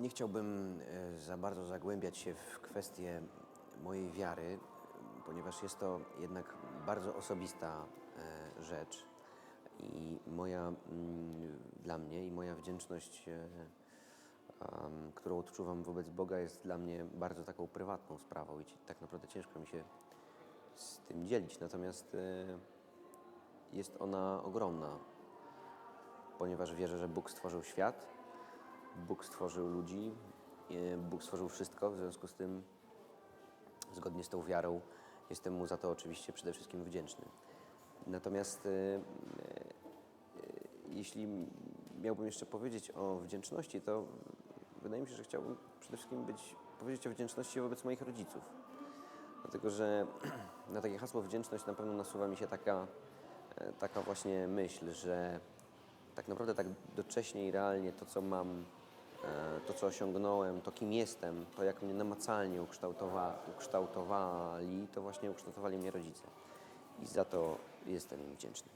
Nie chciałbym e, za bardzo zagłębiać się w kwestię mojej wiary, ponieważ jest to jednak bardzo osobista e, rzecz i moja, mm, dla mnie i moja wdzięczność, e, którą odczuwam wobec Boga jest dla mnie bardzo taką prywatną sprawą i tak naprawdę ciężko mi się z tym dzielić. Natomiast jest ona ogromna, ponieważ wierzę, że Bóg stworzył świat, Bóg stworzył ludzi, Bóg stworzył wszystko, w związku z tym, zgodnie z tą wiarą, jestem Mu za to oczywiście przede wszystkim wdzięczny. Natomiast e, e, jeśli miałbym jeszcze powiedzieć o wdzięczności, to wydaje mi się, że chciałbym przede wszystkim być, powiedzieć o wdzięczności wobec moich rodziców. Dlatego, że na takie hasło wdzięczność na pewno nasuwa mi się taka, e, taka właśnie myśl, że tak naprawdę tak docześnie i realnie to, co mam, to, co osiągnąłem, to, kim jestem, to, jak mnie namacalnie ukształtowa, ukształtowali, to właśnie ukształtowali mnie rodzice. I za to jestem im wdzięczny.